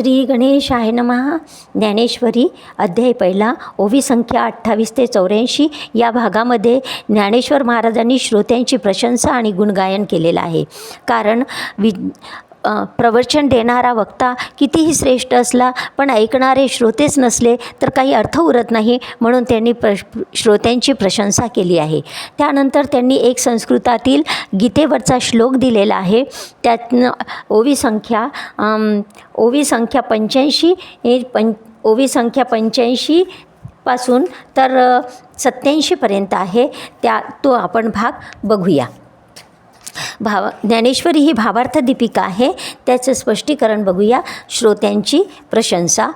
श्री गणेशाय नमहा ज्ञानेश्वरी अध्याय पहिला ओवी संख्या अठ्ठावीस ते चौऱ्याऐंशी. या भागामध्ये ज्ञानेश्वर महाराजांनी श्रोत्यांची प्रशंसा आणि गुणगायन केलेलं आहे. कारण वि प्रवचन देणारा वक्ता कितीही श्रेष्ठ असला पण ऐकणारे श्रोतेच नसले तर काही अर्थ उरत नाही म्हणून त्यांनी प्र श्रोत्यांची प्रशंसा केली आहे. त्यानंतर त्यांनी एक संस्कृतातील गीतेवरचा श्लोक दिलेला आहे. त्यातनं ओवी संख्या ओवी संख्या पंच्याऐंशी हे पं ओवी संख्या पंच्याऐंशी पासून तर सत्याऐंशीपर्यंत आहे. त्या तो आपण भाग बघूया. भाव ज्ञानेश्वरी ही भावार्थ दीपिका आहे. त्याचं स्पष्टीकरण बघूया. श्रोत्यांची प्रशंसा.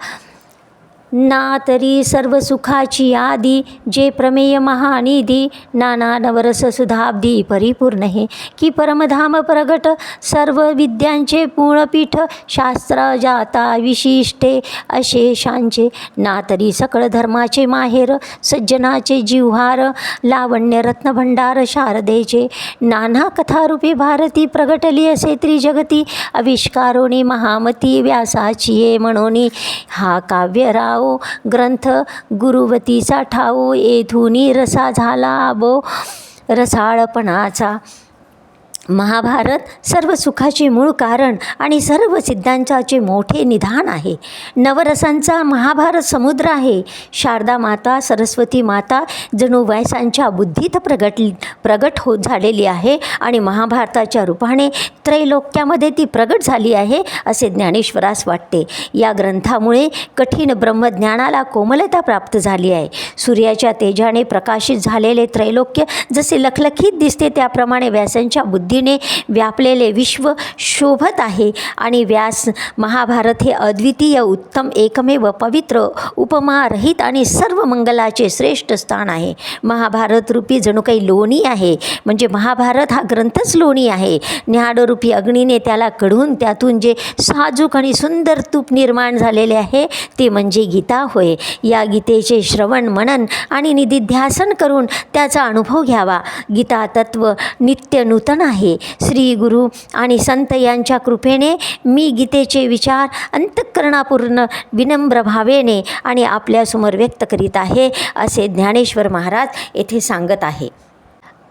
ना तरी सर्व सुखाची आदी जे प्रमेय महानिधी नाना नवरस सुधाब्दी परिपूर्ण हे की परमधाम प्रगट सर्व विद्यांचे पूर्णपीठ शास्त्र जाता विशिष्टे अशेषांचे ना तरी सकळ धर्माचे माहेर सज्जनाचे जिव्हार लावण्य रत्नभंडार शारदेचे नाना कथारूपी भारती प्रगटली असे त्रिजगती आविष्कारोणी महामती व्यासाची ये हा काव्यराव ग्रंथ गुरुवतीचा ठाऊ येथून रसा झाला आबो रसाळपणाचा. महाभारत सर्व सुखाचे मूळ कारण आणि सर्व सिद्धांताचे मोठे निधान आहे. नवरसांचा महाभारत समुद्र आहे. शारदा माता सरस्वती माता जणू वयसांच्या बुद्धीत प्रगट प्रगट होत झालेली आहे आणि महाभारताच्या रूपाने त्रैलोक्यामध्ये ती प्रगट झाली आहे असे ज्ञानेश्वरास वाटते. या ग्रंथामुळे कठीण ब्रह्मज्ञानाला कोमलता प्राप्त झाली आहे. सूर्याच्या तेजाने प्रकाशित झालेले त्रैलोक्य जसे लखलखीत दिसते त्याप्रमाणे व्यासांच्या बुद्धीने व्यापलेले विश्व शोभत आहे. आणि व्यास महाभारत हे अद्वितीय उत्तम एकमेव पवित्र उपमारहित आणि सर्व मंगलाचे श्रेष्ठ स्थान आहे. महाभारत रूपी जणू काही लोणी आहे. म्हणजे महाभारत हा ग्रंथच लोणी आहे. न्याडरूपी अग्नीने त्याला कढून त्यातून जे साजूक आणि सुंदर तूप निर्माण झालेले आहे ते म्हणजे गीता होय. या गीतेचे श्रवण मनन आणि निधिध्यासन करून त्याचा अनुभव घ्यावा. गीता तत्व नित्य नूतन आहे. श्री गुरु आणि संत यांच्या कृपेने मी गीतेचे विचार अंतःकरणापूर्ण विनम्र भावेने आणि आपल्यासमोर व्यक्त करीत आहे असे ज्ञानेश्वर महाराज येथे सांगत आहे.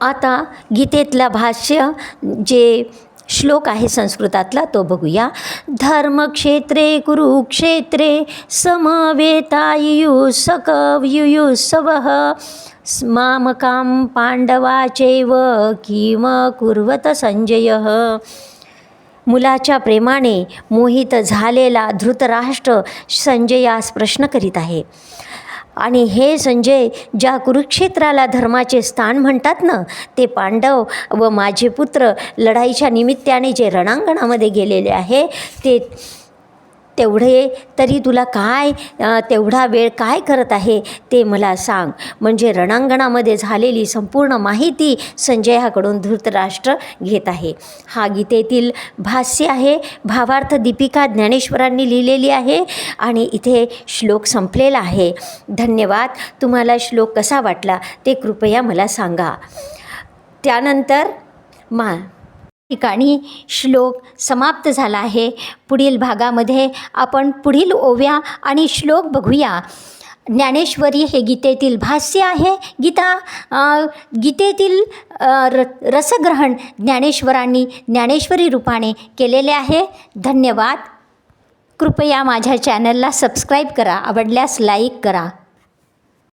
आता गीतेतला भाष्य जे श्लोक आहे संस्कृतातला तो बघूया. धर्मक्षेत्रे कुरुक्षेत्रे समवेतायुयुसकयुयुसवः मामकां पांडवाचैव किम कुर्वत संजयः। मुलाच्या प्रेमाने मोहित झालेला धृतराष्ट्र संजयास प्रश्न करीत आहे. आणि हे संजय ज्या कुरुक्षेत्राला धर्माचे स्थान म्हणतात ना ते पांडव व माझे पुत्र लढाईच्या निमित्ताने जे रणांगणामध्ये गेलेले आहे ते तेवढे तरी तुला काय तेवढा वेळ काय करत आहे ते मला सांग. म्हणजे रणांगणामध्ये झालेली संपूर्ण माहिती संजयाकडून धृतराष्ट्र घेत आहे. हा गीतेतील भाष्य आहे. भावार्थ दीपिका ज्ञानेश्वरांनी लिहिलेली आहे आणि इथे श्लोक संपलेला आहे. धन्यवाद तुम्हाला श्लोक कसा वाटला ते कृपया मला सांगा. त्यानंतर मा ठिकाणी श्लोक समाप्त झाला आहे. पुढील भागामध्ये आपण पुढील ओव्या आणि श्लोक बघूया. ज्ञानेश्वरी हे गीतेतील भाष्य आहे. गीता गीतेतील र रसग्रहण ज्ञानेश्वरांनी ज्ञानेश्वरी रूपाने केलेले आहे. धन्यवाद. कृपया माझ्या चॅनलला सबस्क्राईब करा. आवडल्यास लाईक करा.